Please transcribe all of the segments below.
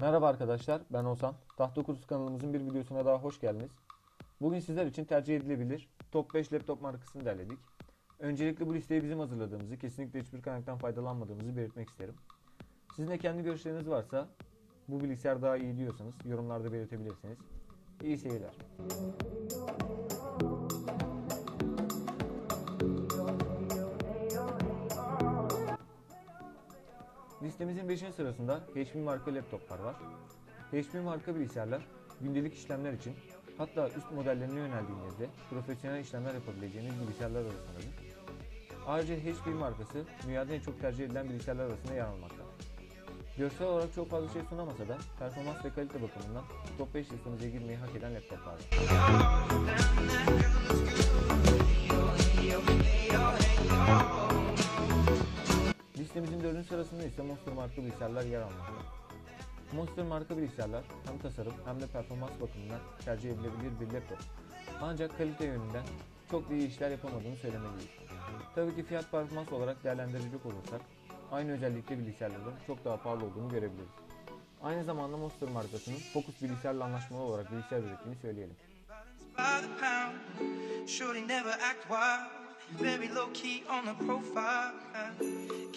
Merhaba arkadaşlar, ben Ozan. Tahta Kurusu kanalımızın bir videosuna daha hoş geldiniz. Bugün sizler için tercih edilebilir Top 5 laptop markasını derledik. Öncelikle bu listeyi bizim hazırladığımızı, kesinlikle hiçbir kaynaktan faydalanmadığımızı belirtmek isterim. Sizin de kendi görüşleriniz varsa, bu bilgisayar daha iyi diyorsanız yorumlarda belirtebilirsiniz. İyi seyirler. Listemizin 5. sırasında HP marka laptoplar var. HP marka bilgisayarlar gündelik işlemler için hatta üst modellerine yöneldiğinizde profesyonel işlemler yapabileceğiniz bilgisayarlar arasındadır. Ayrıca HP markası dünyada en çok tercih edilen bilgisayarlar arasında yer almaktadır. Görsel olarak çok fazla şey sunamasa da performans ve kalite bakımından top 5 listemize girmeyi hak eden laptoplardır. Listemizin 4. sırasında ise Monster marka bilgisayarlar yer almakta. Monster marka bilgisayarlar hem tasarım hem de performans bakımından tercih edilebilir bir laptop. Ancak kalite yönünden çok iyi işler yapamadığını söylemeliyiz. Tabii ki fiyat performans olarak değerlendirecek olursak aynı özellikle bilgisayarların çok daha pahalı olduğunu görebiliriz. Aynı zamanda Monster markasının Focus bilgisayarla anlaşmalı olarak bilgisayar ürettiğini söyleyelim. very low key on the profile.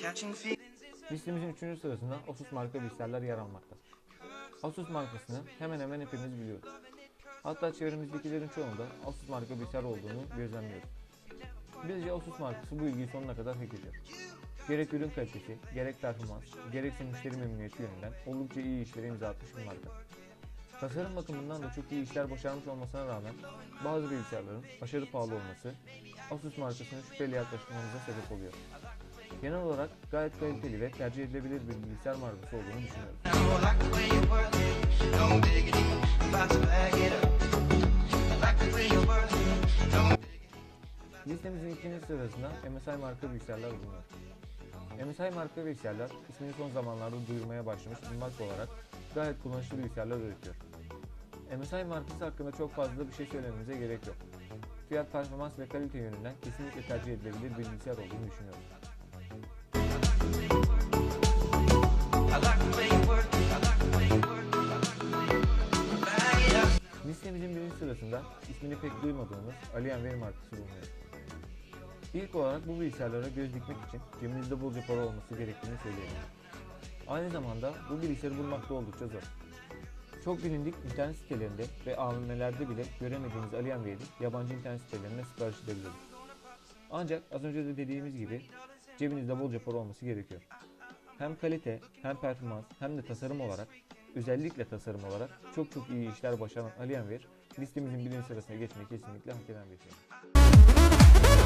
Listemizin 3. sırasında Asus marka bilgisayarlar yer almakta. Asus markasını hemen hemen hepimiz biliyoruz. Hatta çevremizdekilerin çoğunda Asus marka bilgisayar olduğunu gözlemliyoruz. Bizce Asus markası bu ilgiyi sonuna kadar hak ediyor. Gerek ürün kalitesi, gerek performans, gerekse müşteri memnuniyeti yönünden oldukça iyi işlere imza atmış bir marka. Tasarım bakımından da çok iyi işler başarmış olmasına rağmen bazı bilgisayarların aşırı pahalı olması Asus markasına şüpheyle yaklaşmamıza sebep oluyor. Genel olarak gayet kaliteli ve tercih edilebilir bir bilgisayar markası olduğunu düşünüyorum. Listemizin ikinci sırasında MSI marka bilgisayarlar bulunuyor. MSI marka bilgisayarlar ismini son zamanlarda duyurmaya başlamış bir marka olarak gayet kullanışlı bilgisayarlar üretiyor. MSI markası hakkında çok fazla bir şey söylememize gerek yok. Fiyat performans ve kalite yönünden kesinlikle tercih edilebilir bir bilgisayar olduğunu düşünüyorum. Listemizin birinci sırasında ismini pek duymadığımız Alienware markası bulunuyor. İlk olarak bu bilgisayarlara göz dikmek için cebinizde bolca para olması gerektiğini söyleyelim. Aynı zamanda bu bilgisayarı bulmak da oldukça zor. Çok bilindik internet sitelerinde ve AVM'lerde bile göremediğiniz Alienware'i yabancı internet sitelerine sipariş edebiliriz. Ancak az önce de dediğimiz gibi cebinizde bolca para olması gerekiyor. Hem kalite, hem performans, hem de tasarım olarak, özellikle tasarım olarak çok çok iyi işler başaran Alienware listemizin birinci sırasına geçmeyi kesinlikle hak eden bir şey.